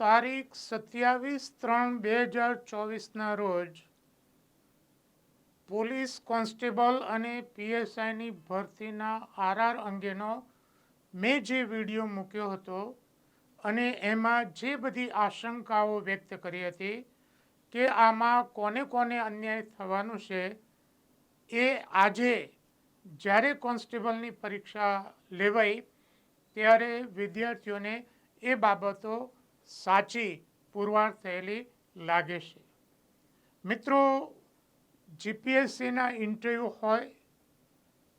તારીખ સત્યાવીસ ત્રણ બે હજાર ચોવીસના રોજ પોલીસ કોન્સ્ટેબલ અને પીએસઆઈની ભરતીના આરઆર અંગેનો મેં જે વીડિયો મૂક્યો હતો અને એમાં જે બધી આશંકાઓ વ્યક્ત કરી હતી કે આમાં કોને કોને અન્યાય થવાનું છે, એ આજે જ્યારે કોન્સ્ટેબલની પરીક્ષા લેવાઈ ત્યારે વિદ્યાર્થીઓને એ બાબતો સાચી પુરવાર થયેલી લાગે છે. મિત્રો, જીપીએસસીના ઇન્ટરવ્યૂ હોય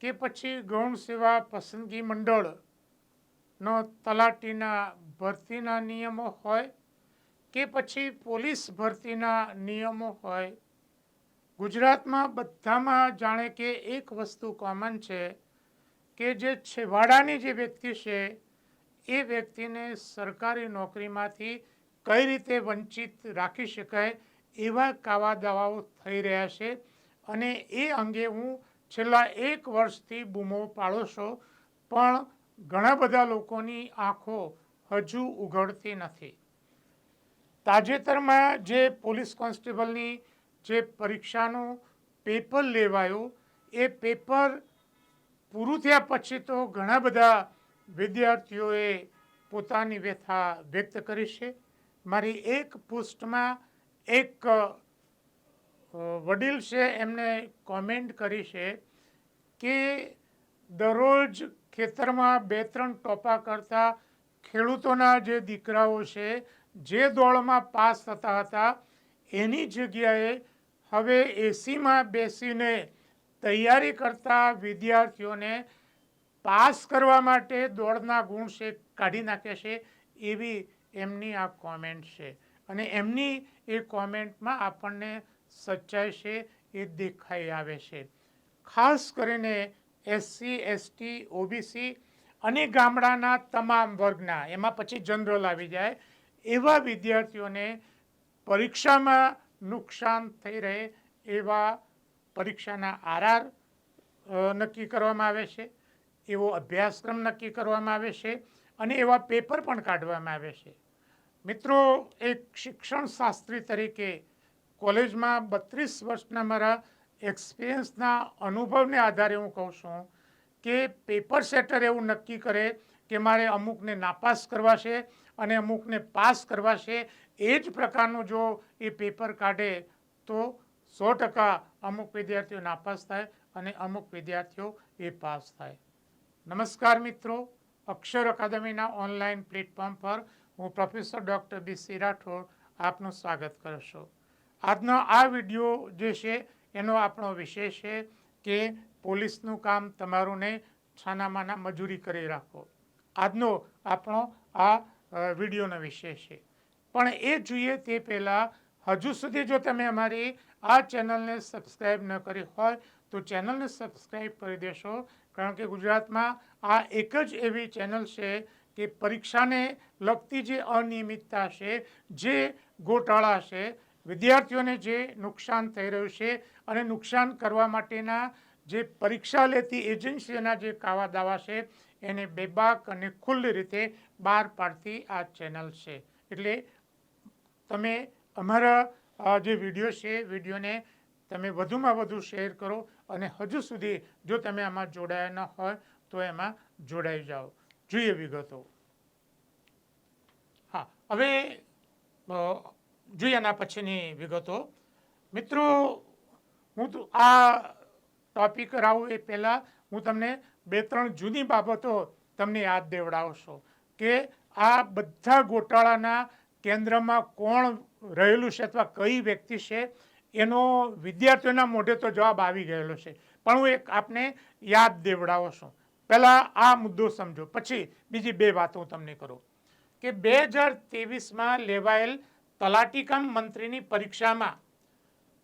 કે પછી ગૌણ સેવા પસંદગી મંડળનો તલાટીના ભરતીના નિયમો હોય કે પછી પોલીસ ભરતીના નિયમો હોય, ગુજરાતમાં બધામાં જાણે કે એક વસ્તુ કોમન છે કે જે છેવાડાની જે વ્યક્તિ છે એ વ્યક્તિને સરકારી નોકરીમાંથી કઈ રીતે વંચિત રાખી શકાય એવા કાવા દાવાઓ થઈ રહ્યા છે અને એ અંગે હું છેલ્લા એક વર્ષથી બૂમો પાડો છો. પણ ઘણા બધા લોકોની આંખો હજુ ઉઘડતી નથી. તાજેતરમાં જે પોલીસ કોન્સ્ટેબલની જે પરીક્ષાનું પેપર લેવાયું, એ પેપર પૂરું થયા પછી તો ઘણા બધા વિદ્યાર્થીઓએ પોતાની વ્યથા વ્યક્ત કરી છે. મારી એક પોસ્ટમાં એક વડીલ છે એમને કોમેન્ટ કરી છે કે દરરોજ ખેતરમાં બે ત્રણ ટોપા કરતા ખેડૂતોના જે દીકરાઓ છે, જે દોડમાં પાસ થતા હતા, એની જગ્યાએ હવે એસીમાં બેસીને તૈયારી કરતા વિદ્યાર્થીઓને પાસ કરવા માટે દોડના ગુણ છે, કાઢી નાખે છે, એવી એમની આ કોમેન્ટ છે. અને એમની એ કોમેન્ટમાં આપણને સચ્ચાઈ છે એ દેખાઈ આવે છે. ખાસ કરીને એસસી એસટી ઓબીસી અને ગામડાના તમામ વર્ગના, એમાં પછી જનરલ આવી જાય, એવા વિદ્યાર્થીઓને પરીક્ષામાં નુકસાન થઈ રહે એવા પરીક્ષાના આરઆર નક્કી કરવામાં આવે છે. એવો અભ્યાસક્રમ નક્કી કરવામાં આવે છે અને એવા પેપર પણ કાઢવામાં આવે છે. મિત્રો, એક શિક્ષણ શાસ્ત્રી તરીકે કોલેજમાં બત્રીસ વર્ષના મારા એક્સપિરિયન્સના અનુભવને આધારે હું કહું છું કે પેપર સેટર એવું નક્કી કરે કે મારે અમુકને નાપાસ કરવા છે અને અમુકને પાસ કરવા છે, એ જ પ્રકારનું જો એ પેપર કાઢે તો સો ટકા અમુક વિદ્યાર્થીઓ નાપાસ થાય અને અમુક વિદ્યાર્થીઓ એ પાસ થાય. નમસ્કાર મિત્રો. અક્ષર અકાદમીના ઓનલાઈન પ્લેટફોર્મ પર હું professor doctor B C Rathod આપનું સ્વાગત કરું છું. આજનો આ વીડિયો જે છે, એનો આપણો વિષય છે કે પોલીસનું કામ તમારું ને છાનામાના મજૂરી કરી રાખો. આજનો આપણો આ વિડીયોનો વિષય છે. પણ એ જોઈએ તે પહેલાં હજુ સુધી જો તમે અમારી આ ચેનલને સબસ્ક્રાઈબ ન કરી હોય તો ચેનલને સબસ્ક્રાઈબ કરી દેશો, કારણ કે ગુજરાતમાં આ એક જ એવી ચેનલ છે કે પરીક્ષાને લગતી જે અનિયમિતતા છે, જે ગોટાળા છે, વિદ્યાર્થીઓને જે નુકસાન થઈ રહ્યું છે અને નુકસાન કરવા માટેના જે પરીક્ષા લેતી એજન્સીઓના જે કાવા દાવા છે, એને બેબાક અને ખુલ્લી રીતે બહાર પાડતી આ ચેનલ છે. એટલે તમે અમારા જે વીડિયો છે, વિડીયોને તમે વધુમાં વધુ શેર કરો અને હજુ સુધી જો તમે આમાં જોડાયા ન હોય તો એમાં જોડાઈ જાઓ. જોઈએ વિગતો. હા, હવે જોઈએ એના પછીની વિગતો. મિત્રો, હું તો આ ટોપિક કરાવું એ પહેલાં હું તમને બે ત્રણ જૂની બાબતો તમને યાદ દેવડાવશો કે આ બધા ગોટાળાના કેન્દ્રમાં કોણ રહેલું છે અથવા કઈ વ્યક્તિ છે એનો વિદ્યાર્થીઓના મોઢે તો જવાબ આવી ગયેલો છે. પણ હું એક આપને યાદ દેવડાવો છું. પહેલાં આ મુદ્દો સમજો. પછી બીજી બે વાતો હું તમને કરું. કે બે હજાર ત્રેવીસમાં લેવાયેલ તલાટીકામ મંત્રીની પરીક્ષામાં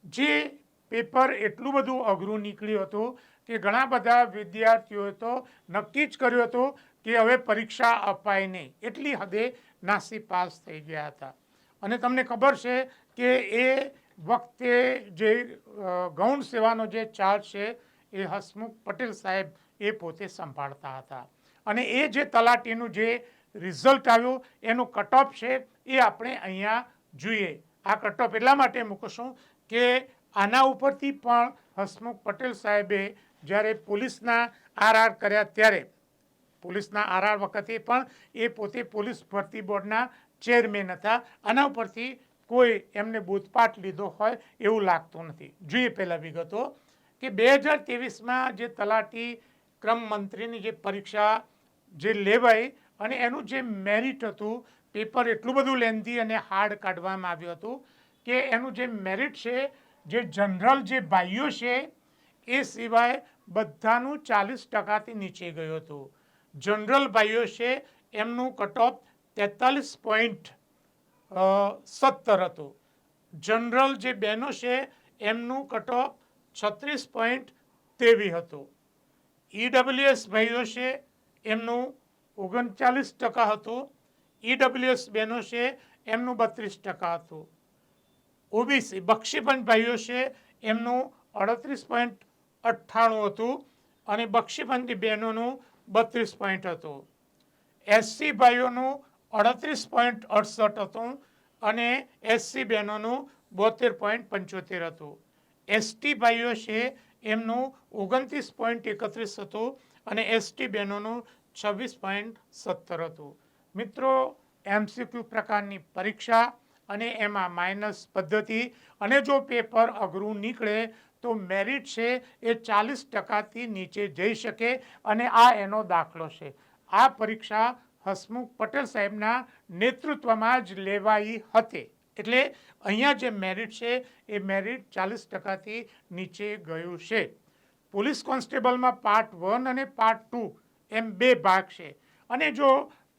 જે પેપર એટલું બધું અઘરું નીકળ્યું હતું કે ઘણા બધા વિદ્યાર્થીઓએ તો નક્કી જ કર્યું હતું કે હવે પરીક્ષા અપાય નહીં. એટલી હદે નાસી પાસ થઈ ગયા હતા. અને તમને ખબર છે કે એ વખતે જે ગૌણ સેવાનો જે ચાર્જ છે એ હસમુખ પટેલ સાહેબ એ પોતે સંભાળતા હતા. અને એ જે તલાટીનું જે રિઝલ્ટ આવ્યું, એનું કટઓફ છે એ આપણે અહીંયા જોઈએ. આ કટઓફ એટલા માટે મૂકશું કે આના ઉપરથી પણ હસમુખ પટેલ સાહેબે જ્યારે પોલીસના આરઆર કર્યા ત્યારે, પોલીસના આરઆર વખતે પણ એ પોતે પોલીસ ભરતી બોર્ડના ચેરમેન હતા. આના ઉપરથી કોઈ એમને બોધપાઠ લીધો હોય એવું લાગતું નથી. જોઈએ પહેલાં વિગતો કે બે હજાર ત્રેવીસમાં જે તલાટી ક્રમ મંત્રીની જે પરીક્ષા જે લેવાઈ અને એનું જે મેરિટ હતું પેપર એટલું બધું લેન્ધી અને હાર્ડ કાઢવામાં આવ્યું હતું કે એનું જે મેરિટ છે, જે જનરલ જે ભાઈઓ છે, એ સિવાય બધાનું ચાલીસ ટકાથી નીચે ગયું હતું. જનરલ ભાઈઓ છે, એમનું કટ ઓફ તેતાલીસ પોઈન્ટ સત્તર હતું જનરલ જે બહેનો છે, એમનું કટઓફ છત્રીસ પોઈન્ટ તેવી હતું. ઈડબ્લ્યુએસ ભાઈઓ છે, એમનું ઓગણચાલીસ ટકા હતું. ઈડબ્લ્યુએસ બહેનો છે, એમનું બત્રીસ ટકા હતું. ઓબીસી બક્ષીપંચ ભાઈઓ છે, એમનું અડત્રીસ પોઈન્ટ અઠ્ઠાણું હતું અને બક્ષીપંચી બહેનોનું બત્રીસ પોઈન્ટ હતું. એસસી ભાઈઓનું અડત્રીસ પોઈન્ટ અડસઠ હતું અને એસસી બહેનોનું બોતેર પોઈન્ટ પંચોતેર હતું. એસટી ભાઈઓ છે એમનું ઓગણત્રીસ પોઈન્ટ એકત્રીસ હતું અને એસટી બહેનોનું છવ્વીસ પોઈન્ટ સત્તર હતું. મિત્રો એમસીક્યુ પ્રકારની પરીક્ષા અને એમાં માઇનસ પદ્ધતિ અને જો પેપર અઘરું નીકળે તો મેરિટ છે એ ચાલીસ ટકાથી નીચે જઈ શકે અને આ એનો દાખલો છે. આ પરીક્ષા હસમુખ પટેલ સાહેબના નેતૃત્વમાં જ લેવાઈ હતી. એટલે અહીંયા જે મેરિટ છે, એ મેરિટ ચાલીસ ટકાથી નીચે ગયું છે. પોલીસ કોન્સ્ટેબલમાં પાર્ટ વન અને પાર્ટ ટુ એમ બે ભાગ છે. અને જો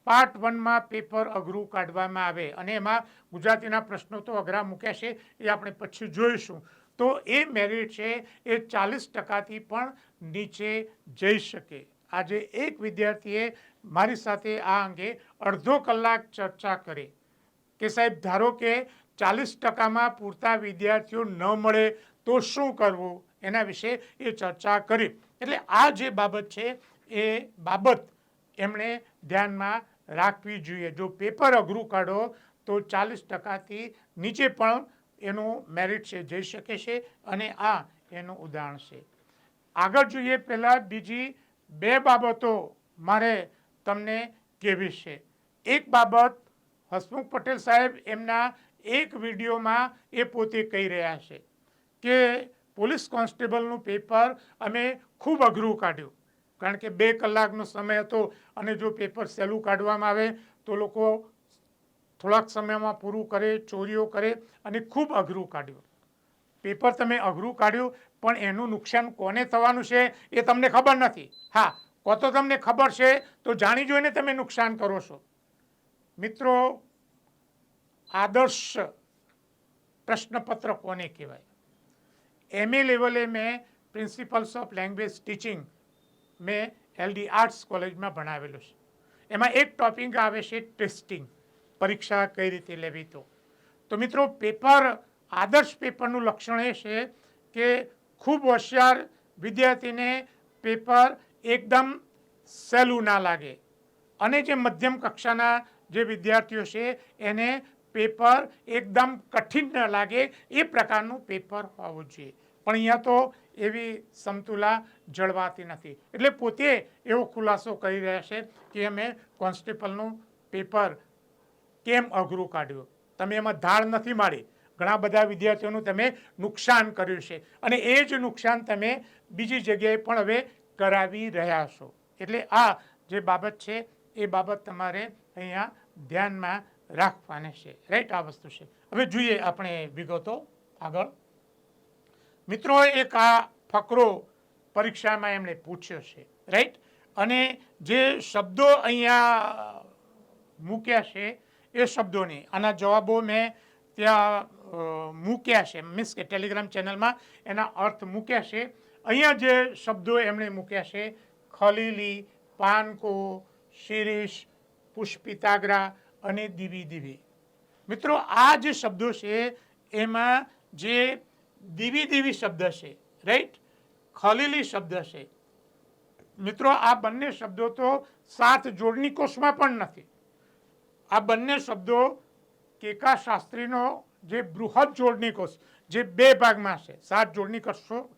પાર્ટ વનમાં પેપર અઘરું કાઢવામાં આવે અને એમાં ગુજરાતીના પ્રશ્નો તો અઘરા મૂક્યા છે, એ આપણે પછી જોઈશું. તો એ મેરિટ છે, એ ચાલીસ ટકાથી પણ નીચે જઈ શકે. આજે એક વિદ્યાર્થીએ મારી સાથે આ અંગે અડધો કલાક ચર્ચા કરી. કે સાહેબ, ધારો કે ચાલીસ ટકામાં પૂરતા વિદ્યાર્થીઓ ન મળે, તો શું કરવું? એના વિશે એ ચર્ચા કરી. એટલે આ જે બાબત છે, એ બાબત એમણે ધ્યાનમાં રાખવી જોઈએ. જો પેપર અઘરું કાઢો, તો ચાલીસ ટકાથી નીચે પણ એનું મેરિટ છે, જઈ શકે છે અને આ એનું ઉદાહરણ છે. આગળ જોઈએ પહેલાં બીજી બે બાબતો મારે તમને કહેવી છે? એક બાબત હસમુખ પટેલ સાહેબ એમના એક વિડીયોમાં એ પોતે કહી રહ્યા છે કે પોલીસ કોન્સ્ટેબલનું પેપર અમે ખૂબ અઘરું કાઢ્યું. કારણ કે બે કલાકનો સમય હતો અને જો પેપર સહેલું કાઢવામાં આવે તો લોકો થોડાક સમયમાં પૂરું કરે, ચોરીઓ કરે અને ખૂબ અઘરું કાઢ્યું. પેપર તમે અઘરું કાઢ્યું, પણ એનું નુકસાન કોને થવાનું છે એ તમને ખબર નથી. હા કો તો તમને ખબર છે, તો જાણી જોઈને તમે નુકસાન કરો છો. મિત્રો, આદર્શ પ્રશ્નપત્ર કોને કહેવાય? એમએ લેવલે મેં પ્રિન્સિપલ્સ ઓફ લેંગ્વેજ ટીચિંગ મેં એલડી આર્ટ્સ કોલેજમાં ભણાવેલું છે. એમાં એક ટોપિક આવે છે ટેસ્ટિંગ, પરીક્ષા કઈ રીતે લેવી તો. તો મિત્રો, પેપર, આદર્શ પેપરનું લક્ષણ એ છે કે ખૂબ હોશિયાર વિદ્યાર્થીને પેપર એકદમ સહેલું ના લાગે. અને જે મધ્યમ કક્ષાના જે વિદ્યાર્થીઓ છે, એને પેપર એકદમ કઠિન ન લાગે, એ પ્રકારનું પેપર હોવું જોઈએ. પણ અહીંયા તો એવી સમતુલા જળવાતી નથી. એટલે પોતે એવો ખુલાસો કરી રહ્યા છે કે અમે કોન્સ્ટેબલનું પેપર કેમ અઘરું કાઢ્યું? તમે એમાં ધાડ નથી મારી. ઘણા બધા વિદ્યાર્થીઓનું તમે નુકસાન કર્યું છે. અને એ જ નુકસાન તમે બીજી જગ્યાએ પણ હવે કરાવી રહ્યા છો. એટલે આ જે બાબત છે, એ બાબત તમારે અહીંયા ધ્યાનમાં રાખવાની છે. રાઈટ આ વસ્તુ છે. હવે જોઈએ આપણે વિગતો આગળ. મિત્રો, એક આ ફકરો પરીક્ષામાં એમણે પૂછ્યો છે. રાઈટ અને જે શબ્દો અહીંયા મૂક્યા છે, એ શબ્દોની. આના જવાબો મેં ત્યાં મૂક્યા છે. મીન્સ કે ટેલિગ્રામ ચેનલમાં એના અર્થ મૂક્યા છે. અહીંયા જે શબ્દો એમણે મૂક્યા છે, ખલીલી, પાનકો, શિરીષ, પુષ્પિતાગ્રા અને દીવી દીવી. મિત્રો, આ જે શબ્દો છે, એમાં જે દીવી દીવી શબ્દ છે રાઈટ ખલીલી શબ્દ છે. મિત્રો, આ બંને શબ્દો તો સાત જોડણી કોષમાં પણ નથી. આ બંને શબ્દો કેકા શાસ્ત્રીનો જે બૃહદ જોડણી કોષ, જે બે ભાગમાં છે, સાત જોડણી કરશો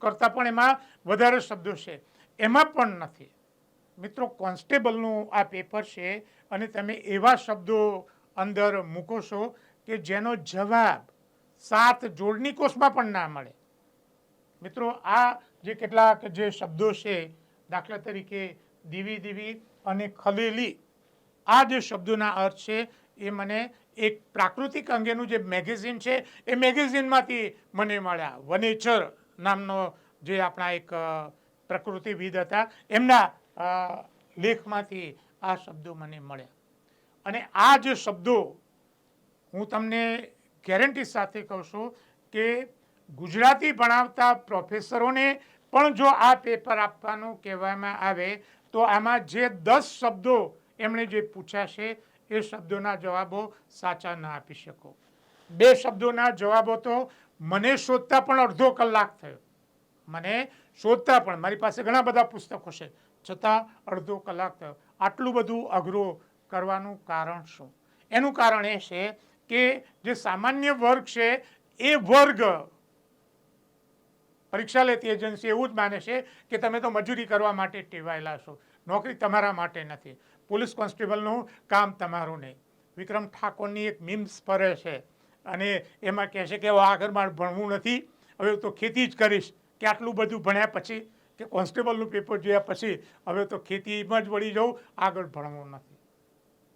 કરતાં પણ એમાં વધારે શબ્દો છે. એમાં પણ નથી. મિત્રો, કોન્સ્ટેબલનું આ પેપર છે અને તમે એવા શબ્દો અંદર મૂકો છો કે જેનો જવાબ સાત જોડણી કોષમાં પણ ના મળે. મિત્રો, આ જે કેટલાક જે શબ્દો છે, દાખલા તરીકે દીવી દીવી અને ખલેલી, આ જે શબ્દોના અર્થ છે એ મને એક પ્રાકૃતિક અંગેનું જે મેગેઝિન છે એ મેગેઝિનમાંથી મને મળ્યા. વનેચર નામનો જે આપણા એક પ્રકૃતિવિદ હતા, એમના લેખમાંથી આ શબ્દો મને મળ્યા. અને આ જે શબ્દો હું તમને ગેરંટી સાથે કહું છું કે ગુજરાતી ભણાવતા પ્રોફેસરોને પણ જો આ પેપર આપવાનું કહેવામાં આવે, તો આમાં જે દસ શબ્દો એમણે જે પૂછ્યા છે, એ શબ્દોના જવાબો સાચા ના આપી શકો. બે શબ્દોના જવાબો તો મને શોધતા પણ અડધો કલાક થયો. મને શોધતા પણ, મારી પાસે ઘણા બધા પુસ્તકો છે. છતાં અડધો કલાક થયો. આટલું બધું અઘરો કરવાનું કારણ શું? એનું કારણ એ છે કે જે સામાન્ય વર્ગ છે, એ વર્ગ પરીક્ષા લેતી એજન્સી એવું જ માને છે કે તમે તો મજૂરી કરવા માટે ટેવાયેલા છો. નોકરી તમારા માટે નથી. પોલીસ કોન્સ્ટેબલનું કામ તમારું નહીં. વિક્રમ ઠાકોરની એક મીમ્સ ફરે છે. અને એમાં કહેશે કે હવે આગળ મારે ભણવું નથી. હવે તો ખેતી જ કરીશ. કે આટલું બધું ભણ્યા પછી કે કોન્સ્ટેબલનું પેપર જોયા પછી હવે તો ખેતીમાં જ વળી જાઉં આગળ ભણવું નથી.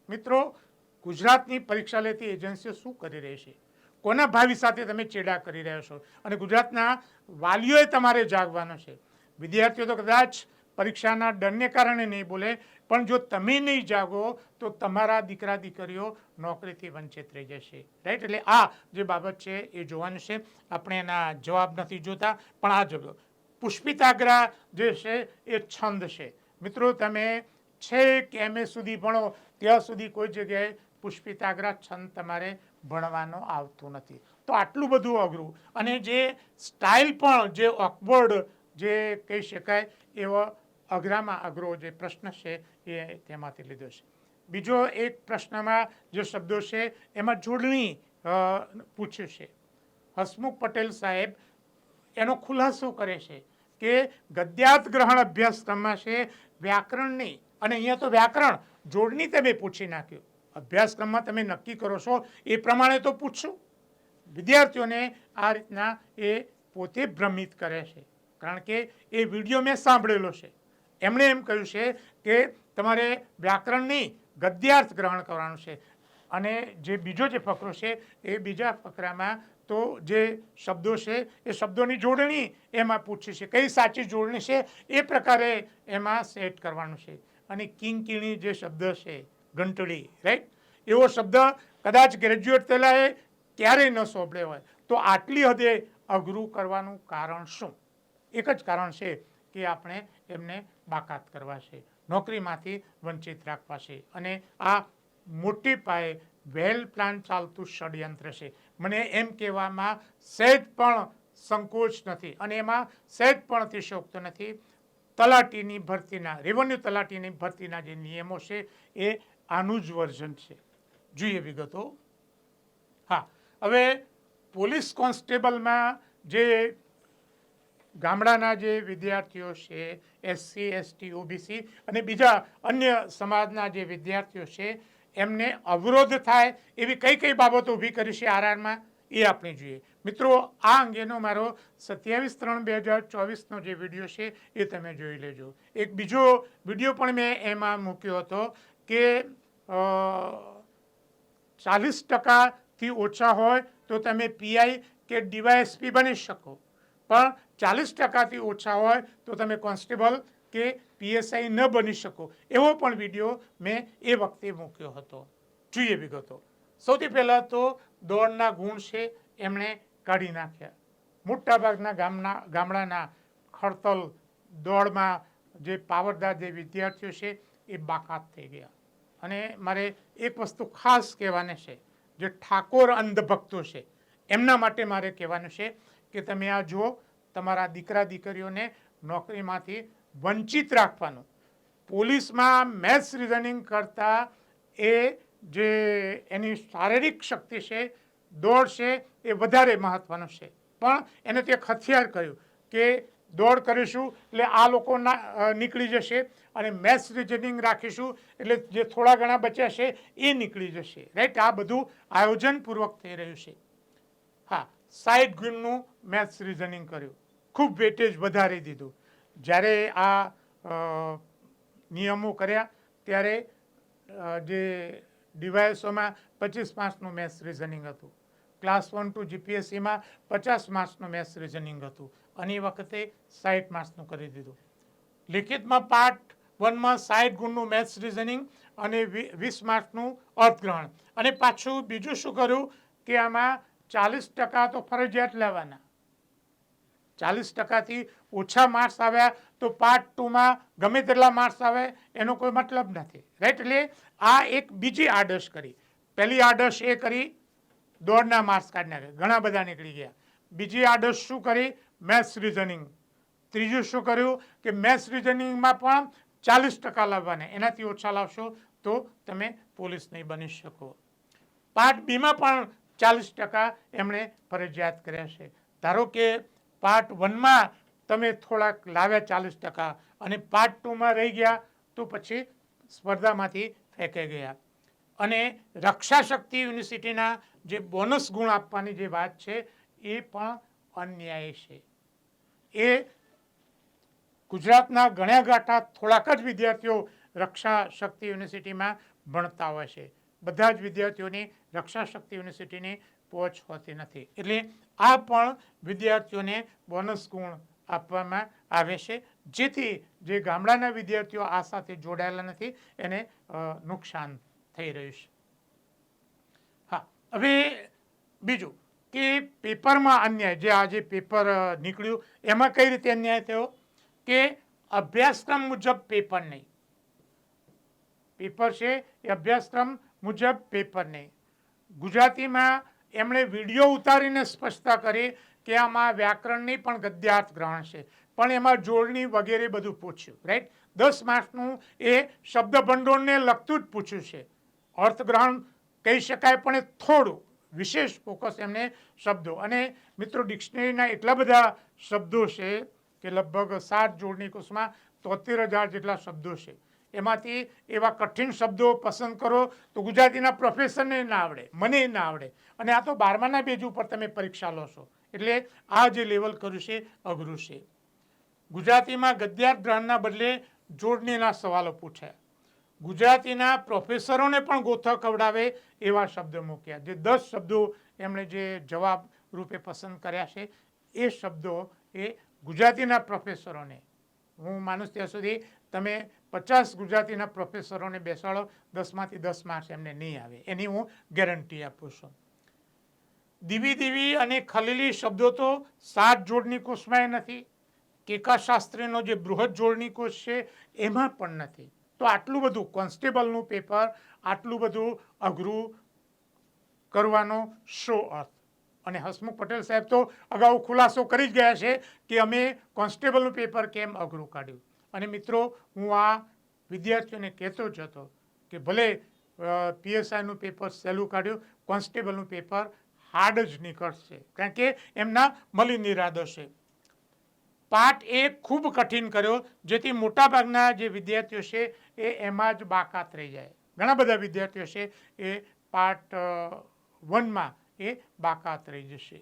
મિત્રો, ગુજરાતની પરીક્ષા લેતી એજન્સીઓ શું કરી રહી છે? કોના ભાવિ સાથે તમે ચેડા કરી રહ્યા છો? અને ગુજરાતના વાલીઓએ તમારે જાગવાનું છે. વિદ્યાર્થીઓ તો કદાચ પરીક્ષાના ડરને કારણે નહીં બોલે પણ જો તમે નહીં જાગો, તો તમારા દીકરા દીકરીઓ નોકરીથી વંચિત રહી જશે. રાઈટ એટલે આ જે બાબત છે એ જોવાનું છે. આપણે એના જવાબ નથી જોતા, પણ આ જો પુષ્પિતાગ્રા જે છે એ છંદ છે. મિત્રો, તમે છેક એમએ સુધી ભણો, ત્યાં સુધી કોઈ જગ્યાએ પુષ્પિતાગ્રા છંદ તમારે ભણવાનો આવતું નથી. તો આટલું બધું અઘરું. અને જે સ્ટાઇલ પણ, જે ઓકવર્ડ જે કહી શકાય, એવો અઘરામાં અઘરો જે પ્રશ્ન છે એ તેમાંથી લીધો છે. બીજો એક પ્રશ્નમાં જે શબ્દો છે એમાં જોડણી પૂછ્યું છે. હસમુખ પટેલ સાહેબ એનો ખુલાસો કરે છે કે ગદ્યાત ગ્રહણ અભ્યાસક્રમમાં છે વ્યાકરણની અને અહીંયા તો વ્યાકરણ જોડણી તમે પૂછી નાખ્યું. અભ્યાસક્રમમાં તમે નક્કી કરો છો એ પ્રમાણે તો પૂછશું વિદ્યાર્થીઓને આ રીતના એ પોતે ભ્રમિત કરે છે. કારણ કે એ વીડિયો મેં સાંભળેલો છે. એમણે એમ કહ્યું છે કે તમારે વ્યાકરણની ગદ્યાર્થ ગ્રહણ કરવાનું છે. અને જે બીજો જે ફકરો છે, એ બીજા ફકરામાં તો જે શબ્દો છે, એ શબ્દોની જોડણી એમાં પૂછી છે. કઈ સાચી જોડણી છે, એ પ્રકારે એમાં સેટ કરવાનું છે. અને કિંકીણી જે શબ્દ છે, ઘંટડી રાઈટ એવો શબ્દ કદાચ ગ્રેજ્યુએટ થયેલાએ ક્યારેય ન સોંપડ્યો હોય. તો આટલી હદે અઘરું કરવાનું કારણ શું? એક જ કારણ છે કે આપણે એમને બાકાત કરવા છે, નોકરીમાંથી વંચિત રાખવા છે. અને આ મોટી પાયે વેલ પ્લાન ચાલતું ષડયંત્ર છે. મને એમ કહેવામાં સહેજ પણ સંકોચ નથી અને એમાં સહેજ પણ અતિશયોક્ત નથી. તલાટીની ભરતીના રેવન્યુ તલાટીની ભરતીના જે નિયમો છે એ આનું જ વર્ઝન છે. જોઈએ વિગતો. હા, હવે પોલીસ કોન્સ્ટેબલમાં જે ગામડાના જે વિદ્યાર્થીઓ છે એસસી એસટી ઓબીસી અને બીજા અન્ય સમાજના જે વિદ્યાર્થીઓ છે, એમને અવરોધ થાય એવી કઈ કઈ બાબતો ઊભી કરી છે આરઆરમાં, એ આપણે જોઈએ. મિત્રો, આ અંગેનો મારો સત્યાવીસ ત્રણ બે હજાર ચોવીસનો જે વીડિયો છે, એ તમે જોઈ લેજો. એક બીજો વીડિયો પણ મેં એમાં મૂક્યો હતો કે ચાલીસ ટકાથી ઓછા હોય તો તમે પીઆઈ કે ડીવાયએસપી બની શકો. પણ ચાલીસ ટકાથી ઓછા હોય તો તમે કોન્સ્ટેબલ કે પીએસઆઈ ન બની શકો. એવો પણ વીડિયો મેં એ વખતે મૂક્યો હતો. જોઈએ વિગતો. સૌથી પહેલાં તો દોડના ગુણ છે એમણે કાઢી નાખ્યા. મોટાભાગના ગામના, ગામડાના ખડતલ દોડમાં જે પાવરદાર જે વિદ્યાર્થીઓ છે એ બાકાત થઈ ગયા. અને મારે એક વસ્તુ ખાસ કહેવાની છે, જે ઠાકોર અંધભક્તો છે, એમના માટે મારે કહેવાનું છે કે તમે આ જુઓ તમારા દીકરા દીકરીઓને નોકરીમાંથી વંચિત રાખવાનું. પોલીસમાં મેથ્સ રિઝનિંગ કરતાં એ જે એની શારીરિક શક્તિ છે, દોડ છે, એ વધારે મહત્ત્વનું છે. પણ એને તે હથિયાર કર્યું કે દોડ કરીશું એટલે આ લોકો નીકળી જશે અને મેથ્સ રિઝનિંગ રાખીશું એટલે જે થોડા ઘણા બચ્યા છે એ નીકળી જશે. રાઈટ? આ બધું આયોજનપૂર્વક થઈ રહ્યું છે. હા, સાઈડ ગુણનું મેથ્સ રિઝનિંગ કર્યું. ખૂબ વેટેજ વધારી દીધું. જ્યારે આ નિયમો કર્યા, ત્યારે જે ડિવાઇસોમાં પચીસ માર્ક્સનું મેથ્સ રિઝનિંગ હતું. ક્લાસ વન ટુ જીપીએસસીમાં પચાસ માર્ક્સનું મેથ્સ રિઝનિંગ હતું. અને એ વખતે સાઠ માર્ક્સનું કરી દીધું. લિખિતમાં પાર્ટ વનમાં સાઠ ગુણનું મેથ્સ રિઝનિંગ અને વીસ માર્ક્સનું અર્થગ્રહણ. અને પાછું બીજું શું કર્યું કે આમાં ચાલીસ ટકા તો ફરજિયાત લેવાના. ચાલીસ ટકાથી ઓછા માર્ક્સ આવ્યા તો પાર્ટ ટુમાં ગમે તેટલા માર્ક્સ આવે, એનો કોઈ મતલબ નથી. રાઈટ એટલે આ એક બીજી આદર્શ કરી. પહેલી આદર્શ એ કરી દોડના માર્ક્સ કાઢી નાખ્યા ઘણા બધા નીકળી ગયા. બીજી આદર્શ શું કરી? મેથ્સ રિઝનિંગ ત્રીજું શું કર્યું? કે મેથ્સ રિઝનિંગમાં પણ ચાલીસ ટકા લાવવાના. એનાથી ઓછા લાવશો તો તમે પોલીસ નહીં બની શકો. પાર્ટ બીમાં પણ ચાલીસ ટકા એમણે ફરજિયાત કર્યા છે. ધારો કે પાર્ટ વનમાં તમે થોડાક લાવ્યા ચાલીસ ટકા અને પાર્ટ ટુમાં રહી ગયા તો પછી સ્પર્ધામાંથી ફેંકાઈ ગયા. અને રક્ષા શક્તિ યુનિવર્સિટીના જે બોનસ ગુણ આપવાની જે વાત છે એ પણ અન્યાય છે. એ ગુજરાતના ગણ્યા ગાંઠા થોડાક જ વિદ્યાર્થીઓ રક્ષા શક્તિ યુનિવર્સિટીમાં ભણતા હોય છે. બધા જ વિદ્યાર્થીઓની રક્ષા શક્તિ યુનિવર્સિટીની પહોંચ હોતી નથી. એટલે આ પણ વિદ્યાર્થીઓને બોનસ ગુણ આપવામાં આવે છે. જેથી જે ગામડાના વિદ્યાર્થીઓ આ સાથે જોડાયેલા નથી, એને નુકસાન થઈ રહ્યું છે. હા, હવે બીજું કે પેપરમાં અન્યાય, જે આજે પેપર નીકળ્યું, એમાં કઈ રીતે અન્યાય થયો? કે અભ્યાસક્રમ મુજબ પેપર નહીં. પેપર છે એ અભ્યાસક્રમ મુજબ પેપર નહીં. ગુજરાતીમાં એમણે વીડિયો ઉતારીને સ્પષ્ટતા કરી કે આમાં વ્યાકરણની પણ ગદ્યાર્થ ગ્રહણ છે. પણ એમાં જોડણી વગેરે બધું પૂછ્યું રાઈટ દસ માર્ક્સનું એ શબ્દ ભંડોળને લગતું જ પૂછ્યું છે. અર્થગ્રહણ કહી શકાય પણ એ થોડું વિશેષ ફોકસ એમને શબ્દો. અને મિત્રો, ડિક્શનરીના એટલા બધા શબ્દો છે કે લગભગ સાત જોડણી કોષમાં તોતેર હજાર જેટલા શબ્દો છે. એમાંથી એવા કઠિન શબ્દો પસંદ કરો તો ગુજરાતીના પ્રોફેસરને ના આવડે, મને ના આવડે. અને આ તો બારમાના બેજ ઉપર તમે પરીક્ષા લો છો. એટલે આ જે લેવલ કર્યું છે, અઘરું છે. ગુજરાતીમાં ગદ્યાર્થ ગ્રહણના બદલે જોડણીના સવાલો પૂછ્યા ગુજરાતીના પ્રોફેસરોને પણ ગોથા કવડાવે એવા શબ્દો મૂક્યા. જે દસ શબ્દો એમણે જે જવાબ રૂપે પસંદ કર્યા છે, એ શબ્દો એ ગુજરાતીના પ્રોફેસરોને હું માનું ત્યાં સુધી તમે પચાસ ગુજરાતીના પ્રોફેસરોને બેસાડો, દસમાંથી દસ માર્ક્સ એમને નહીં આવે. એની હું ગેરંટી આપું છું. દીવી દીવી અને ખલીલી શબ્દો તો સાત જોડની કોષમાં નથી. કેકાશાસ્ત્રીનો જે બૃહદ જોડની કોષ છે, એમાં પણ નથી. તો આટલું બધું કોન્સ્ટેબલનું પેપર, આટલું બધું અઘરું કરવાનો શો અર્થ? અને હસમુખ પટેલ સાહેબ તો અગાઉ ખુલાસો કરી જ ગયા છે કે અમે કોન્સ્ટેબલનું પેપર કેમ અઘરું કાઢ્યું? અને મિત્રો, હું આ વિદ્યાર્થીઓને કહેતો જ હતો કે ભલે પીએસઆઈનું પેપર સહેલું કાઢ્યું, કોન્સ્ટેબલનું પેપર હાર્ડ જ નીકળશે. કારણ કે એમના મલિન ઇરાદો છે. પાઠ એ ખૂબ કઠિન કર્યો, જેથી મોટાભાગના જે વિદ્યાર્થીઓ છે એ એમાં જ બાકાત રહી જાય. ઘણા બધા વિદ્યાર્થીઓ છે એ પાર્ટ વનમાં એ બાકાત રહી જશે.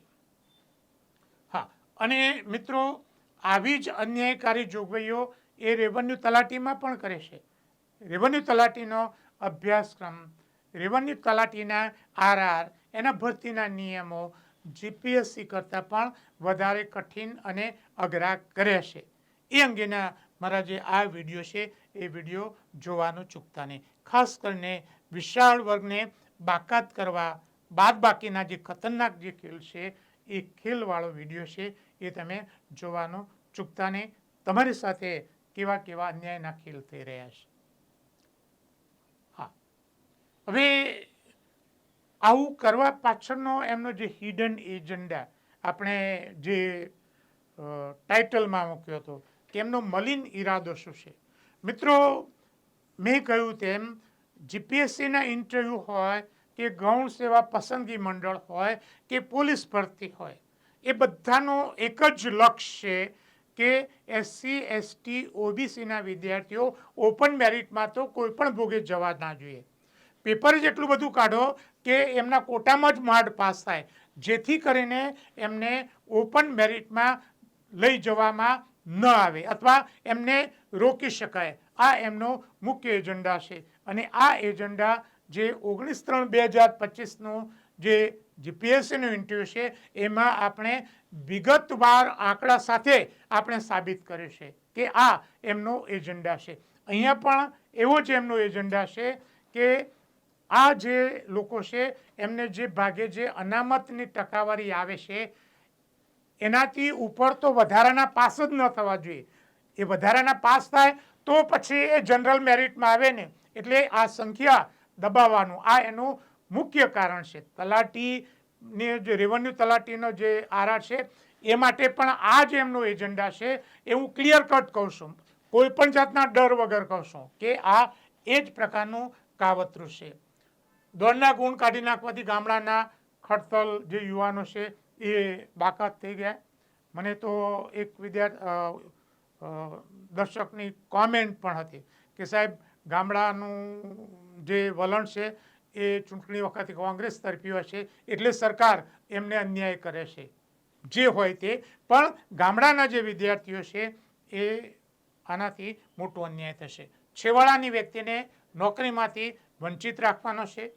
હા, અને મિત્રો, આવી જ અન્યાયકારી જોગવાઈઓ એ રેવન્યુ તલાટીમાં પણ કરે છે. રેવન્યુ તલાટીનો અભ્યાસક્રમ રેવન્યુ તલાટીના આરઆર એના ભરતીના નિયમો જીપીએસસી કરતાં પણ વધારે કઠિન અને અઘરા કરે છે. એ અંગેના મારા જે આ વીડિયો છે, એ વીડિયો જોવાનું ચૂકતા નહીં. ખાસ કરીને વિશાળ વર્ગને બાકાત કરવા બાદ બાકીના જે ખતરનાક જે ખેલ છે, એ ખેલવાળો વીડિયો છે, એ તમે જોવાનું ચૂકતા નહીં. તમારી સાથે કેવા કેવા અન્યાયના ખેલ થઈ રહ્યા છે હા હવે આવું કરવા પાછળનો એમનો જે હિડન એજન્ડા આપણે જે ટાઇટલમાં મૂક્યો હતો કે એમનો મલિન ઈરાદો શું છે મિત્રો મેં કહ્યું તેમ જીપીએસસીના ઇન્ટરવ્યૂ હોય કે ગૌણ સેવા પસંદગી મંડળ હોય કે પોલીસ ભરતી હોય એ બધાનો એક જ લક્ષ્ય છે કે એસસી એસટી ઓબીસીના વિદ્યાર્થીઓ ઓપન મેરિટમાં તો કોઈ પણ ભોગે જવા ના જોઈએ. પેપર જ એટલું બધું કાઢો કે એમના કોટામાં જ માર્ડ પાસ થાય. જેથી કરીને એમને ઓપન મેરિટમાં લઈ જવામાં ન આવે અથવા એમને રોકી શકાય. આ એમનો મુખ્ય એજન્ડા છે. અને આ એજન્ડા જે ઓગણીસ ત્રણ બે હજાર પચીસનું જે જીપીએસસીનું ઇન્ટરવ્યૂ છે, એમાં આપણે વિગતવાર આંકડા સાથે આપણે સાબિત કર્યું છે કે આ એમનો એજન્ડા છે. અહીંયા પણ એવો જ એમનો એજન્ડા છે કે આ જે લોકો છે, એમને જે ભાગે જે અનામતની ટકાવારી આવે છે, એનાથી ઉપર તો વધારાના પાસ જ ન થવા જોઈએ. એ વધારાના પાસ થાય તો પછી એ જનરલ મેરિટમાં આવે ને, એટલે આ સંખ્યા દબાવવાનું આ એનું મુખ્ય કારણ છે. તલાટીને જે રેવન્યુ તલાટીનો જે આરા છે, એ માટે પણ આ જ એમનો એજન્ડા છે એ હું ક્લિયર કટ કહું છું. કોઈ પણ જાતના ડર વગર કહું છું કે આ એ જ પ્રકારનું કાવતરું છે. દોડના ગુણ કાઢી નાખવાથી ગામડાના ખડતલ જે યુવાનો છે, એ બાકાત થઈ ગયા. મને તો એક વિદ્યાર્થી દર્શકની કોમેન્ટ પણ હતી કે સાહેબ, ગામડાનું જે વલણ છે એ ચૂંટણી વખતે કોંગ્રેસ તરફી હશે એટલે સરકાર એમને અન્યાય કરે છે. જે હોય તે. પણ ગામડાના જે વિદ્યાર્થીઓ છે, એ આનાથી મોટો અન્યાય થશે. છેવાડાની વ્યક્તિને નોકરીમાંથી વંચિત રાખવાનો છે.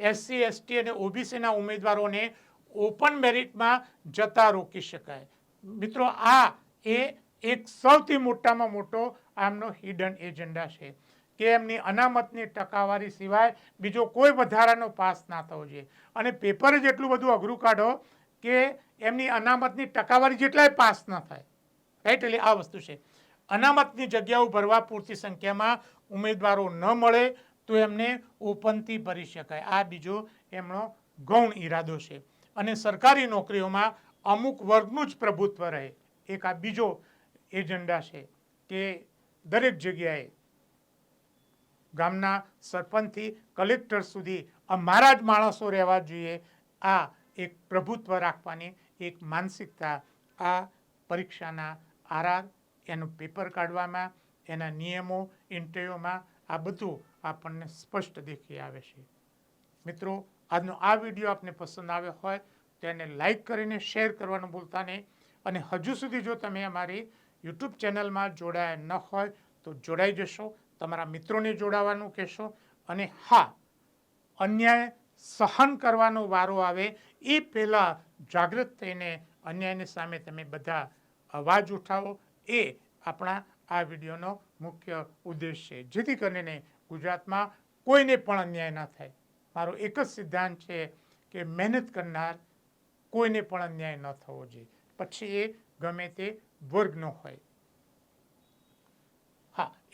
એસસી, એસટી અને ઓબીસીના ઉમેદવારોને ઓપન મેરિટમાં જતા રોકી શકાય. મિત્રો, આ એ એક સૌથી મોટામાં મોટો આમનો હિડન એજન્ડા છે. કે એમની અનામતની ટકાવારી સિવાય બીજો કોઈ વધારાનો પાસ ના થવો જોઈએ. અને પેપર જ એટલું બધું અઘરું કાઢો કે એમની અનામતની ટકાવારી જેટલાય પાસ ન થાય. રાઈટ એટલે આ વસ્તુ છે. અનામતની જગ્યાઓ ભરવા પૂરતી સંખ્યામાં ઉમેદવારો ન મળે તો એમને ઓપનથી ભરી શકાય. આ બીજો એમનો ગૌણ ઈરાદો છે. અને સરકારી નોકરીઓમાં અમુક વર્ગનું જ પ્રભુત્વ રહે. એક આ બીજો એજન્ડા છે કે દરેક જગ્યાએ ગામના સરપંચથી કલેક્ટર સુધી અમારા જ માણસો રહેવા જોઈએ. આ એક પ્રભુત્વ રાખવાની એક માનસિકતા આ પરીક્ષાના આરાર એનું પેપર કાઢવામાં, એના નિયમો, ઇન્ટરવ્યૂમાં, આ બધું આપણને સ્પષ્ટ દેખી આવે છે. મિત્રો, આજનો આ વીડિયો આપને પસંદ આવ્યો હોય, તો એને લાઈક કરીને શેર કરવાનું ભૂલતા નહીં. અને હજુ સુધી જો તમે અમારી યુટ્યુબ ચેનલમાં જોડાયા ન હોય, તો જોડાઈ જશો. તમારા મિત્રોને જોડાવાનું કહેશો અને હા, અન્યાય સહન કરવાનો વારો આવે એ પહેલાં જાગૃત થઈને અન્યાયની સામે તમે બધા અવાજ ઉઠાવો. એ આપણા આ વિડીયોનો મુખ્ય ઉદ્દેશ છે. જેથી કરીને ગુજરાતમાં કોઈને પણ અન્યાય ન થાય. મારો એક જ સિદ્ધાંત છે કે મહેનત કરનાર કોઈને પણ અન્યાય ન થવો જોઈએ. પછી એ ગમે તે વર્ગનો હોય.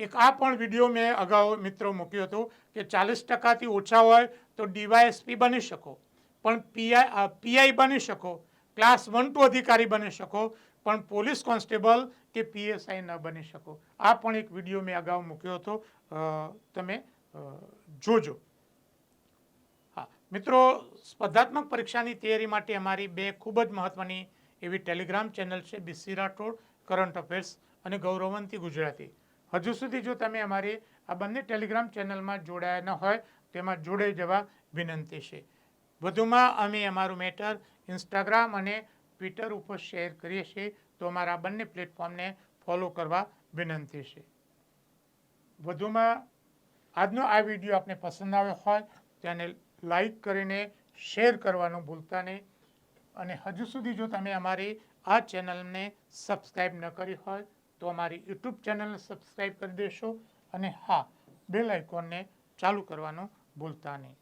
એક આ પણ વીડિયો મેં અગાઉ મિત્રો મૂક્યો હતો કે ચાલીસ ટકાથી ઓછા હોય તો ડીવાયએસપી બની શકો, પણ પીઆઈ પીઆઈ બની શકો, ક્લાસ વન ટુ અધિકારી બની શકો, પણ પોલીસ કોન્સ્ટેબલ કે પીએસઆઈ ન બની શકો. આ પણ એક વીડિયો મેં અગાઉ મૂક્યો હતો તમે જોજો. હા, મિત્રો, સ્પર્ધાત્મક પરીક્ષાની તૈયારી માટે અમારી બે ખૂબ જ મહત્ત્વની એવી ટેલિગ્રામ ચેનલ છે બીસી રાઠોડ, કરંટ અફેર્સ અને ગૌરવંતી ગુજરાતી. હજુ સુધી જો તમે અમારી આ બંને ટેલિગ્રામ ચેનલમાં જોડાયા ન હોય, તેમાં જોડાઈ જવા વિનંતી છે. વધુમાં અમે અમારું મેટર ઇન્સ્ટાગ્રામ અને ટ્વિટર ઉપર શેર કરીએ છીએ, તો અમારા બંને પ્લેટફોર્મને ફોલો કરવા વિનંતી છે. વધુમાં આજનો આ વીડિયો આપને પસંદ આવ્યો હોય તેને લાઈક કરીને શેર કરવાનું ભૂલતા નહીં. અને હજુ સુધી જો તમે અમારી આ ચેનલને સબસ્ક્રાઈબ ન કરી હોય તો અમારી યુટ્યુબ ચેનલને સબસ્ક્રાઈબ કરી દેશો અને હા, બેલ આઇકોનને ચાલુ કરવાનું ભૂલતા નહીં.